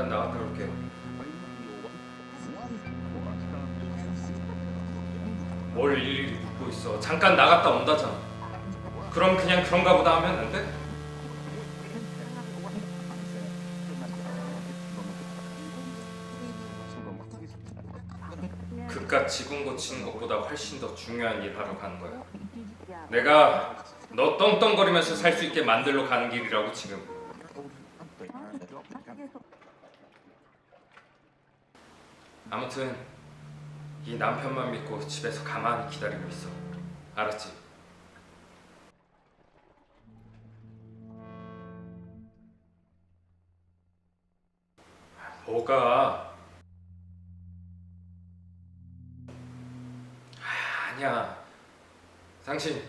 잠깐 나갔다 올게. 뭘 일일이 묻고 있어. 잠깐 나갔다 온다잖아. 그럼 그냥 그런가 보다 하면 안 돼? 그깟 지금 고치는 것보다 훨씬 더 중요한 일 하러 가는 거야. 내가 너 떵떵거리면서 살 수 있게 만들러 가는 길이라고 지금. 아무튼 이 남편만 믿고 집에서 가만히 기다리고 있어. 알았지? 뭐가? 아, 아니야. 당신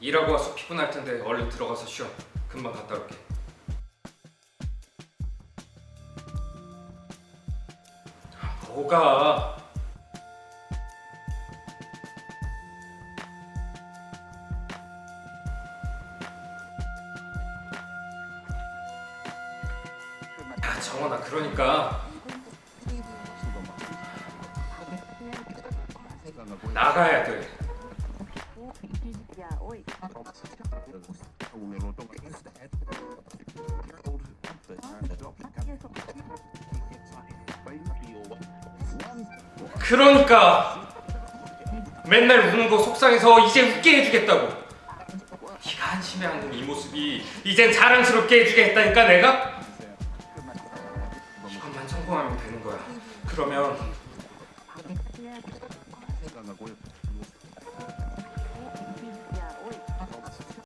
일하고 와서 피곤할 텐데 얼른 들어가서 쉬어. 금방 갔다 올게. 뭐가? 야 정원아 그러니까 나가야 돼. 그러니까 맨날 우는 거 속상해서 이제 웃게 해주겠다고. 네가 한심해하는 이 모습이 이젠 자랑스럽게 해주게 했다니까 내가. 이것만 성공하면 되는 거야. 그러면